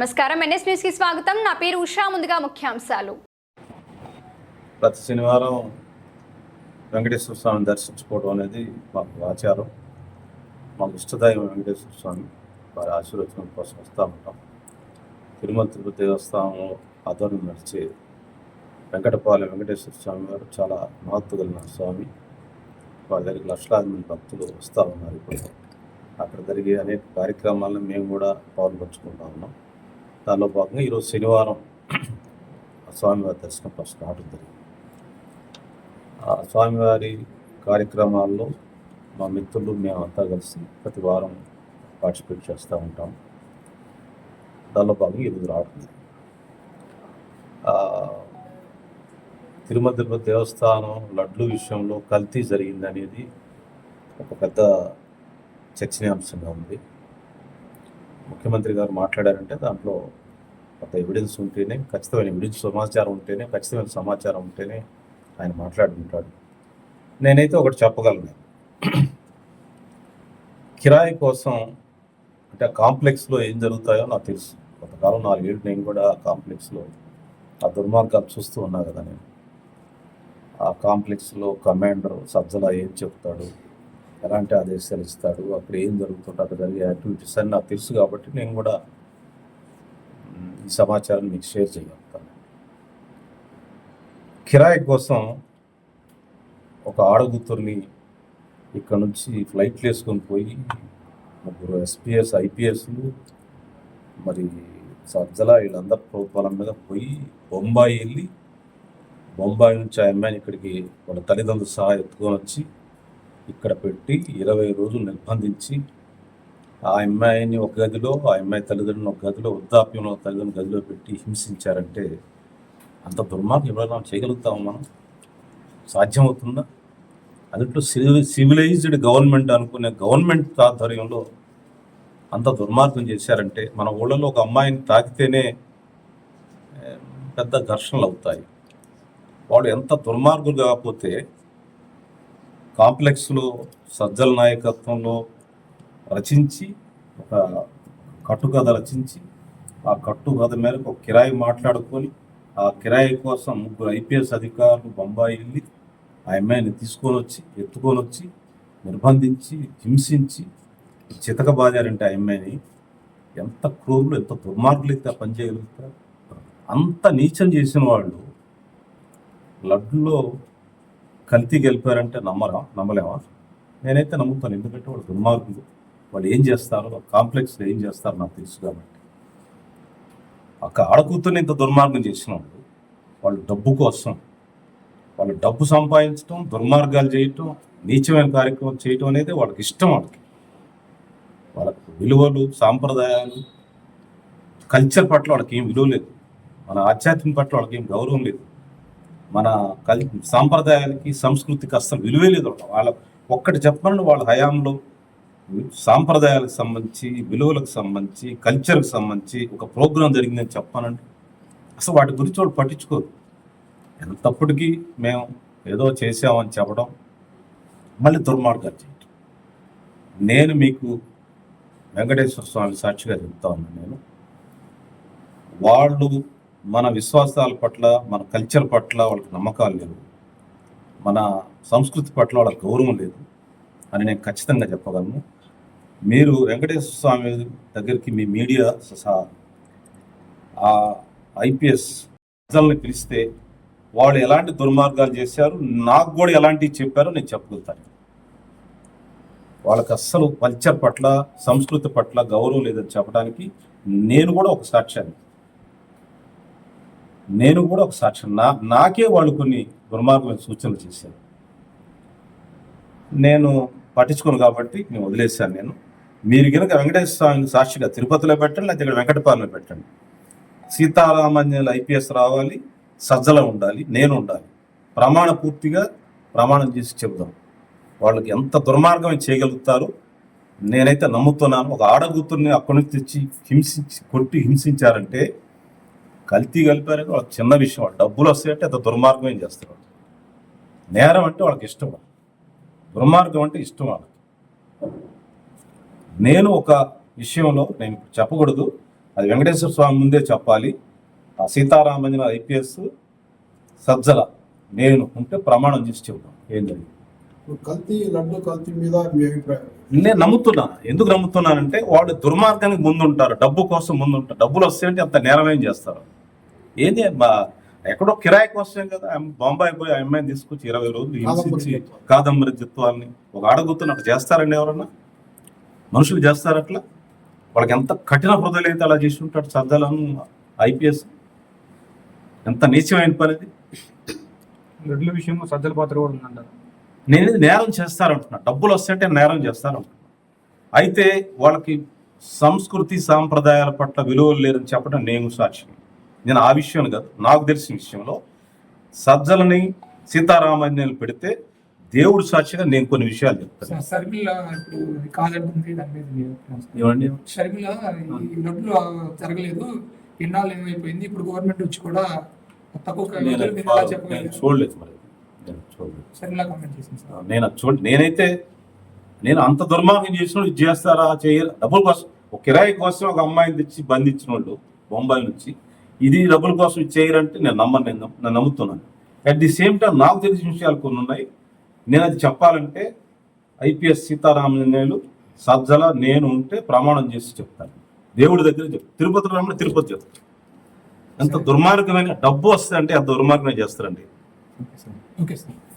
నమస్కారం. ఎన్ఎస్ న్యూస్కి స్వాగతం. నా పేరు ఉషా. ముందుగా ముఖ్యాంశాలు. ప్రతి శనివారం వెంకటేశ్వర స్వామిని దర్శించుకోవడం అనేది మాకు ఆచారం. మాకు ఇష్టదైవం వెంకటేశ్వర స్వామి వారి ఆశీర్వచనం కోసం వస్తూ ఉంటాం. తిరుమల తిరుపతి దేవస్థానం ఆధ్వర్యం నడిచే వెంకటపాలెం వెంకటేశ్వర స్వామి వారు చాలా మహత్వ కలిగిన స్వామి. వారి దగ్గరికి లక్షలాది మంది భక్తులు వస్తూ ఉన్నారు ఇప్పుడు అక్కడ జరిగే అనేక కార్యక్రమాలను మేము కూడా పాల్పంచుకుంటా ఉన్నాం. దానిలో భాగంగా ఈరోజు శనివారం స్వామివారి దర్శనం ఫస్ట్ రావడం జరిగింది. ఆ స్వామివారి కార్యక్రమాల్లో మా మిత్రులు మేమంతా కలిసి ప్రతి వారం పార్టిసిపేట్ చేస్తూ ఉంటాం. దానిలో భాగంగా ఈరోజు రావడం జరిగింది. తిరుమల తిరుపతి దేవస్థానం లడ్లు విషయంలో కల్తీ జరిగింది అనేది ఒక పెద్ద చర్చనీయాంశంగా ఉంది. ముఖ్యమంత్రి గారు మాట్లాడారంటే దాంట్లో కొంత ఎవిడెన్స్ ఉంటేనే ఖచ్చితమైన ఎవిడెన్స్ సమాచారం ఉంటేనే ఖచ్చితమైన సమాచారం ఉంటేనే ఆయన మాట్లాడుకుంటాడు. నేనైతే ఒకటి చెప్పగలను. కిరాయి కోసం అంటే ఆ కాంప్లెక్స్లో ఏం జరుగుతాయో నాకు తెలుసు. కొంతకాలం నాలుగేళ్ళు నేను కూడా ఆ కాంప్లెక్స్లో ఆ దుర్మార్గాలు చూస్తూ ఉన్నా కదా నేను. ఆ కాంప్లెక్స్లో కమాండర్ సజ్జల ఏం చెప్తాడు? ఎలాంటి ఆదేశాలు ఇస్తాడు అక్కడ ఏం జరుగుతుందో అక్కడ జరిగే యాక్టివిటీస్ అని నాకు తెలుసు కాబట్టి నేను కూడా ఈ సమాచారం మీకు షేర్ చేయగలుగుతాను. కిరాయి కోసం ఒక ఆడగుతుర్ని ఇక్కడ నుంచి ఫ్లైట్లు వేసుకొని పోయి ముగ్గురు ఎస్పీఎస్ ఐపీఎస్లు మరి సజ్జల వీళ్ళందరూ ప్రభుత్వాల మీద పోయి బొంబాయి వెళ్ళి బొంబాయి నుంచి ఆ అమ్మాయిని ఇక్కడికి వాళ్ళ తల్లిదండ్రులు సహా ఎత్తుకొని వచ్చి ఇక్కడ పెట్టి ఇరవై రోజులు నిర్బంధించి ఆ అమ్మాయిని ఒక గదిలో ఆ అమ్మాయి తల్లిదండ్రులను ఒక గదిలో వృద్ధాప్యంలో తల్లిదండ్రులు గదిలో పెట్టి హింసించారంటే అంత దుర్మార్గం ఎవరైనా చేయగలుగుతాము మనం? సాధ్యమవుతుందా? అదిట్లో సివిలైజ్డ్ గవర్నమెంట్ అనుకునే గవర్నమెంట్ ఆధ్వర్యంలో అంత దుర్మార్గం చేశారంటే మన ఊళ్ళలో ఒక అమ్మాయిని తాకితేనే పెద్ద ఘర్షణలు అవుతాయి. వాడు ఎంత దుర్మార్గులు కాకపోతే కాంప్లెక్స్లో సజ్జల నాయకత్వంలో రచించి ఒక కట్టుకథ రచించి ఆ కట్టుకథ మేరకు ఒక కిరాయి మాట్లాడుకొని ఆ కిరాయి కోసం ముగ్గురు ఐపీఎస్ అధికారులు బొంబాయి వెళ్ళి ఆ అమ్మాయిని తీసుకొని వచ్చి ఎత్తుకొని వచ్చి నిర్బంధించి హింసించి చితకబాదారంటే ఆ అమ్మాయిని. ఎంత క్రూరులు ఎంత దుర్మార్గులు అయితే పనిచేయగలుగుతారు పని చేయగలుగుతారు. అంత నీచం చేసిన వాళ్ళు లడ్డులో కల్తీ గెలిపారంటే నమ్మరా? నమ్మలేమా? నేనైతే నమ్ముతాను. ఎందుకంటే వాళ్ళు దుర్మార్గులు. వాళ్ళు ఏం చేస్తారో కాంప్లెక్స్లో ఏం చేస్తారో నాకు తెలుసు కాబట్టి. ఒక ఆడకూతుని ఇంత దుర్మార్గం చేసిన వాళ్ళు వాళ్ళు డబ్బు కోసం వాళ్ళు డబ్బు సంపాదించడం దుర్మార్గాలు చేయటం నీచమైన కార్యక్రమం చేయటం అనేది వాళ్ళకి ఇష్టం వాళ్ళకి. వాళ్ళకు విలువలు సాంప్రదాయాలు కల్చర్ పట్ల వాళ్ళకి ఏం విలువ లేదు. మన ఆధ్యాత్మిక పట్ల వాళ్ళకి ఏం గౌరవం లేదు. మన కల్ సాంప్రదాయాలకి సంస్కృతికి అస్సలు విలువే లేదు వాళ్ళ ఒక్కటి చెప్పండి వాళ్ళ హయాంలో సాంప్రదాయాలకు సంబంధించి విలువలకు సంబంధించి కల్చర్కి సంబంధించి ఒక ప్రోగ్రాం జరిగిందని చెప్పానండి అసలు వాటి గురించి వాళ్ళు పట్టించుకోరు. ఎంతప్పటికీ మేము ఏదో చేసామని చెప్పడం మళ్ళీ దుర్మార్గాలు చేయటం. నేను మీకు వెంకటేశ్వర స్వామి సాక్షిగా చెప్తా ఉన్నాను నేను. వాళ్ళు మన విశ్వాసాల పట్ల మన కల్చర్ పట్ల వాళ్ళకి నమ్మకాలు లేవు. మన సంస్కృతి పట్ల వాళ్ళకి గౌరవం లేదు అని నేను ఖచ్చితంగా చెప్పగలను. మీరు వెంకటేశ్వర స్వామి దగ్గరికి మీ మీడియా సహా ఆ ఐపీఎస్ ప్రజల్ని పిలిస్తే వాళ్ళు ఎలాంటి దుర్మార్గాలు చేశారు నాకు కూడా ఎలాంటివి చెప్పారో నేను చెప్పగలుగుతాను. వాళ్ళకి అస్సలు కల్చర్ పట్ల సంస్కృతి పట్ల గౌరవం లేదని చెప్పడానికి నేను కూడా ఒక సాక్ష్యాన్ని నేను కూడా ఒక సాక్ష్యం నా నాకే వాళ్ళు కొన్ని దుర్మార్గమైన సూచనలు చేశారు. నేను పట్టించుకోను కాబట్టి నేను వదిలేశాను నేను. మీరు కనుక వెంకటేశ్వర స్వామిని సాక్షిగా తిరుపతిలో పెట్టండి లేకపోతే ఇక్కడ వెంకటపాలెంలో పెట్టండి. సీతారామాన్యులు ఐపీఎస్ రావాలి సజ్జల ఉండాలి నేను ఉండాలి. ప్రమాణ పూర్తిగా ప్రమాణం చేసి చెబుదాం. వాళ్ళకి ఎంత దుర్మార్గం చేయగలుగుతారో నేనైతే నమ్ముతున్నాను. ఒక ఆడగూతుర్ని అక్కడి నుంచి తెచ్చి హింసించి కొట్టి హింసించారంటే కల్తీ కలిపారంటే వాళ్ళకి చిన్న విషయం. వాళ్ళు డబ్బులు వస్తాయంటే అంత దుర్మార్గం ఏం చేస్తారు. నేరం అంటే వాళ్ళకి ఇష్టం. దుర్మార్గం అంటే ఇష్టం వాళ్ళకి. నేను ఒక విషయంలో నేను చెప్పకూడదు. అది వెంకటేశ్వర స్వామి ముందే చెప్పాలి. ఆ సీతారామంజన ఐపీఎస్ సజ్జల నేను ఉంటే ప్రమాణం చేసి చెప్తాను ఏం జరిగింది? కల్తీ లడ్డు కల్తీ మీద మీ అభిప్రాయం? నేను నమ్ముతున్నా. ఎందుకు నమ్ముతున్నానంటే వాడు దుర్మార్గానికి ముందుంటారు. డబ్బు కోసం ముందుంటారు. డబ్బులు వస్తాయంటే అంత నేరమేం చేస్తారు? ఏంది? మా ఎక్కడో కిరాయి కోసమే కదా. బొంబాయి పోయి ఆ అమ్మాయిని తీసుకొచ్చి ఇరవై రోజులు హింసించి కాదంబరి చిత్వాన్ని ఒక ఆడగుతున్నట్టు చేస్తారండి ఎవరన్నా? మనుషులు చేస్తారు అట్లా వాళ్ళకి ఎంత కఠిన హృదయాలు అయితే అలా చేసి ఉంటాడు సజ్జలను ఐపీఎస్? ఎంత నీచమైన పని అది లడ్ల విషయంలో సజ్జల పాత్ర కూడా ఉందంటారు. నేను ఇది నేరం చేస్తారంటున్నా. డబ్బులు వస్తుంటే నేరం చేస్తారంటున్నా. అయితే వాళ్ళకి సంస్కృతి సాంప్రదాయాల పట్ల విలువలు లేరని చెప్పడం నేను సాక్ష్యం నేను ఆ విషయం కాదు నాకు తెలిసిన విషయంలో సజ్జలని సీతారామాన్యాలు పెడితే దేవుడు సాక్షిగా నేను కొన్ని విషయాలు చెప్తాను. షర్మిల ఇప్పుడు కాదంటుంది? ఏమండి? షర్మిల లడ్లు జరగలేదు ఎన్నాళ్ళు ఏమైపోయింది ఇప్పుడు గవర్నమెంట్ వచ్చి కూడా తక్కువ చూడలేదు మరి నేను చూడలేదు. షర్మిల కామెంట్ చేసింది సార్. నేను అది చూడ నేనైతే నేను అంత దుర్మార్గం చేసిన చేస్తారా చేయరా డబ్బుల కోసం ఒక కిరాయి కోసం ఒక అమ్మాయిని తెచ్చి బంధించిన వాళ్ళు బొంబాయి నుంచి ఇది డబ్బుల కోసం చేయరంటే నేను నమ్మను నేను నేను నమ్ముతున్నాను. అట్ ది సేమ్ టైం నాకు తెలిసిన విషయాలు కొన్ని ఉన్నాయి. నేను అది చెప్పాలంటే ఐపీఎస్ సీతారామన్యాయులు సజ్జల నేను ఉంటే ప్రమాణం చేసి చెప్తాను. దేవుడి దగ్గర చెప్తాను తిరుపతి రమ్మని తిరుపతి చెప్తాను. ఎంత దుర్మార్గమైన డబ్బు వస్తే అంటే అంత దుర్మార్గమే చేస్తారండి. Okay sir.